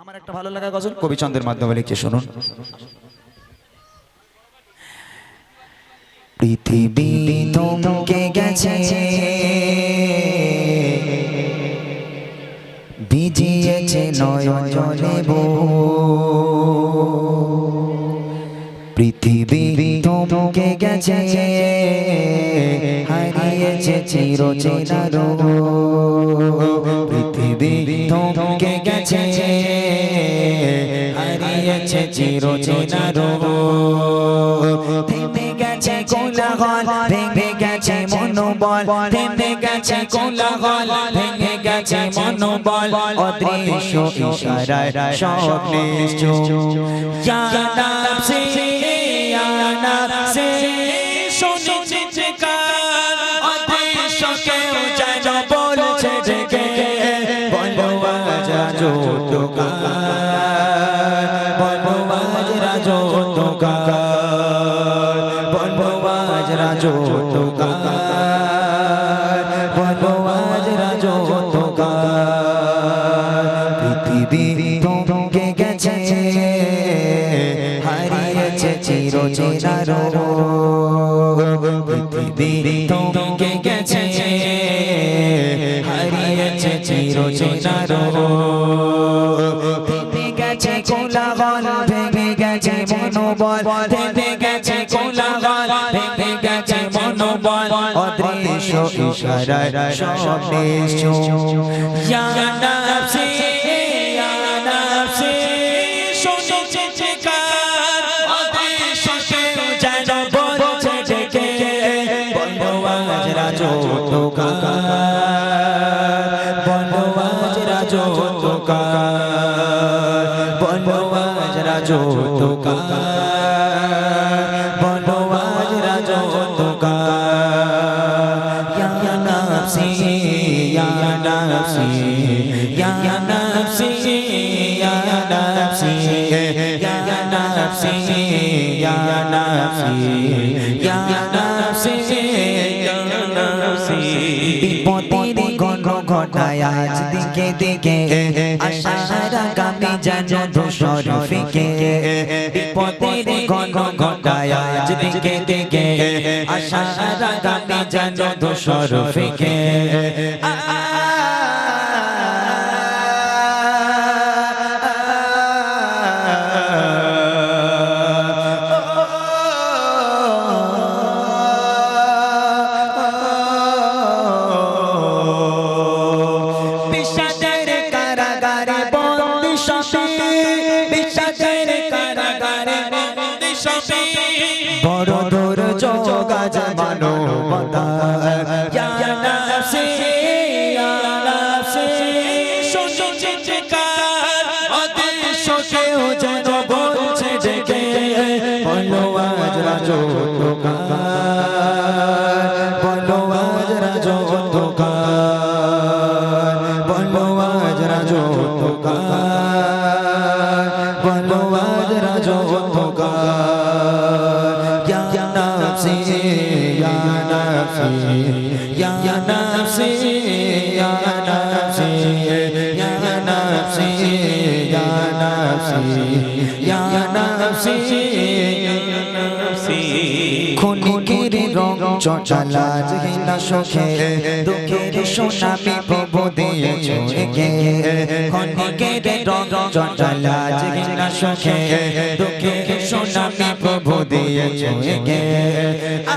আমার একটা ভালো লাগা গজল কবিচন্দ্রের মাধ্যমে লিখছে, শুনুন। পৃথিবী থমকে গেছে। ভিজিয়েছে নয়ন জলে পৃথিবী থমকে গেছে। হারিয়েছে চির চেনারো পৃথিবী থমকে গেছে। হারিয়েছে চির চেনারো থেমে গেছে কোলাহল ভেঙে গেছে মনোবল থেমে গেছে কোলাহল ভেঙে গেছে মনোবল অদৃশ্য ইশারায় সব নিশ্চয় জানা সে অন্ধকার বনবাজ রাজ অন্ধকার বনবাজ রাজ অন্ধকার পৃথিবী তোমকে গেছে, হারিয়েছে চির চিরার পৃথিবী তোমকে গেছে, হারিয়েছে চির ভেঙে গেছে মনোবল, অদৃশ্য ইশারায় সব নিশ্চয় ইয়া নাফসি ইয়া নাফসি শুনেছি চিৎকার অদৃশ্য কেউ যেন বলছে ডেকে। বলো আজ রাজো বলো আজ রাজো বলো আজ রাজো বলো ya nafsi ya nafsi ya nafsi ya nafsi ya nafsi ya nafsi. বিপদের ঘন ঘটায় আজ দিকে দিকে আশারা কামে যেন ধূসর ফিকে। বিপদের ঘন ঘটায় আজ দিকে দিকে আশারা কামে যেন ধূসর ফিকে। তোকার বলো আজ রাজো তোকার বলো আজ রাজো তোকার ইয়া নাফসি ইয়া নাফসি ইয়া নাফসি ইয়া নাফসি ইয়া নাফসি ইয়া নাফসি ইয়া নাফসি ক্ষণিকের রং চটালা যে না সখে, দুঃখের সোনাবি প্রবোধে ছোকে ক্ষণিকের রং চটালা যে না সখে, দুঃখের সোনাবি প্রবোধে ছোকে আ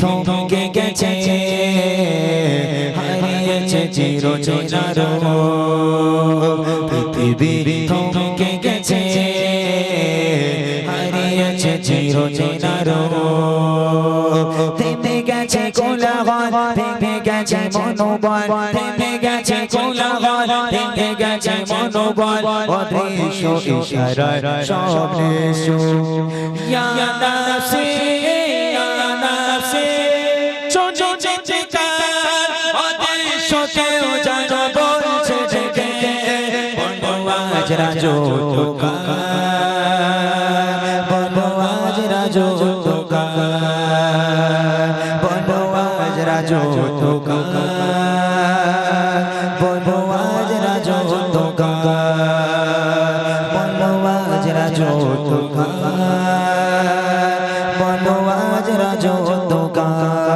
থমকে গেছে হারিয়েছে চির চেনারো পৃথিবী থমকে গেছে হারিয়েছে চির চেনারো থেমে গেছে কোলাহল থেমে গেছে মনোবল থেমে গেছে কোলাহল থেমে গেছে মনোবল অদৃশ্য ইশারায় সব ইয়া নাফসি আজ রাজো বলো আজ রাজো বলো আজ রাজো বলো আজ রাজো বলো আজ রাজো বলো আজ রাজো ইয়া